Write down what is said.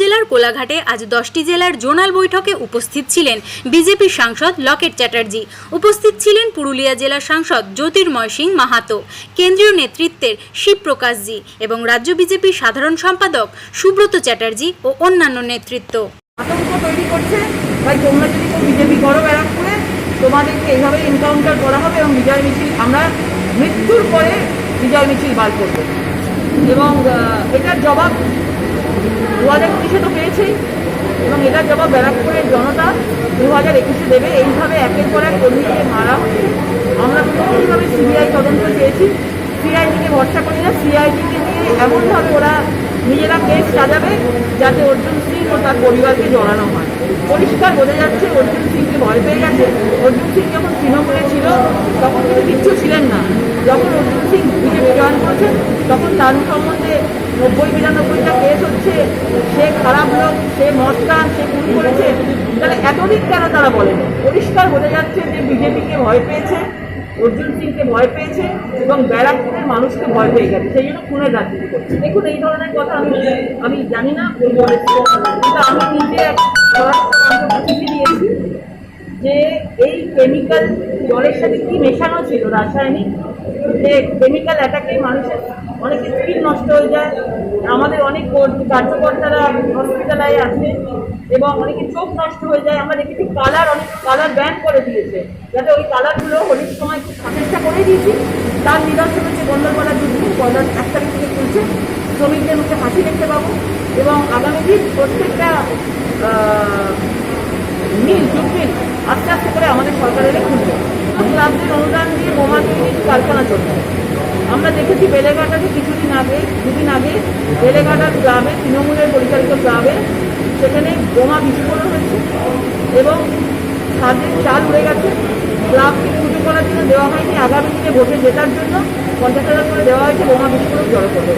জেলার কোলাঘাটে আজ দশটি জেলার জোনাল বৈঠকে উপস্থিত ছিলেন বিজেপি সাংসদ লকেট চ্যাটার্জি। উপস্থিত ছিলেন পুরুলিয়া জেলার সাংসদ জ্যোতির্ময় সিং মাহাতো, কেন্দ্রীয় নেতৃত্বের শিবপ্রকাশজি এবং রাজ্য বিজেপির সাধারণ সম্পাদক সুব্রত চ্যাটার্জি ও অন্যান্য নেতৃত্ব। বিজেপি তোমাদেরকে এইভাবে এনকাউন্টার করা হবে এবং বিজয় মিছিল, আমরা মৃত্যুর পরে বিজয় মিছিল বার করব। এবং এটার জবাব দু হাজার উনিশে তো পেয়েছেই এবং এটার জবাব ব্যারাকপুরের জনতা দু হাজার একুশে দেবে। এইভাবে একের পর এক কর্মীকে মারা হচ্ছে আমরা প্রথমভাবে সিবিআই তদন্ত চেয়েছি। সিআইডিকে ভরসা করি না। সিআইডিকে নিয়ে এমনভাবে ওরা নিজেরা কেস সাজাবে যাতে অর্জুন সিং ও তার পরিবারকে জড়ানো হয়। পরিষ্কার বোঝা যাচ্ছে অর্জুন সিংকে ভয় পেয়ে গেছে। অর্জুন সিং যখন তৃণমূলে ছিল, তখন কিন্তু কিচ্ছু ছিলেন না। যখন অর্জুন সিং বিজেপি জয়েন করেছেন তখন তার সম্বন্ধে নব্বই বিরানব্বইটা কেস হচ্ছে, সে খারাপ লোক, সে মস্তা সে খুন করেছে, তাহলে এতদিন কেন তারা বলেন? পরিষ্কার বোঝা যাচ্ছে যে বিজেপিকে ভয় পেয়েছে, অর্জুন সিংকে ভয় পেয়েছে, এবং ব্যারাকপুরের মানুষকে ভয় পেয়ে গেছে, সেই জন্য খুনের রাজনীতি করছে। দেখুন, এই ধরনের কথা আমি আমি জানি না কিন্তু আমি নিজে যে এই কেমিক্যাল জলের সাথে কি মেশানো ছিল রাসায়নিক? যে কেমিক্যাল অ্যাটাকে মানুষের অনেক স্কিন নষ্ট হয়ে যায়। আমাদের অনেক কর- কার্যকর্তারা হসপিটালায় আছে এবং অনেকে চোখ নষ্ট হয়ে যায়। আমরা দেখেছি কালার অনেক কালার ব্যান করে দিয়েছে। যাতে ওই কালারগুলো হোলির সময় খুব চেষ্টা করে দিয়েছি। তার নিদর্শন হচ্ছে বন্দরপাড়া যুদ্ধ। পয়লা এক তারিখ থেকে খুলছে শ্রমিকদের মুখে হাসি দেখতে পাবো এবং আগামী দিন প্রত্যেকটা মিল জুটমিল আস্তে আস্তে করে আমাদের সরকারের খুলবে। ক্লাবদের অনুদান কারখানা চলছে আমরা দেখেছি বেলেঘাটাতে কিছুদিন আগে, দুদিন আগে বেলেঘাটার গ্রামে, তৃণমূলের পরিচালিত গ্রামে সেখানে বোমা বিস্ফোরণ হয়েছে এবং ছাদের চাল উড়ে গেছে। ক্লাবকে পুজো করার জন্য দেওয়া হয়নি। আগামী দিনে ভোটে জেতার জন্য পঞ্চাশ হাজার করে দেওয়া হয়েছে, বোমা বিস্ফোরণ জড়ো করবে।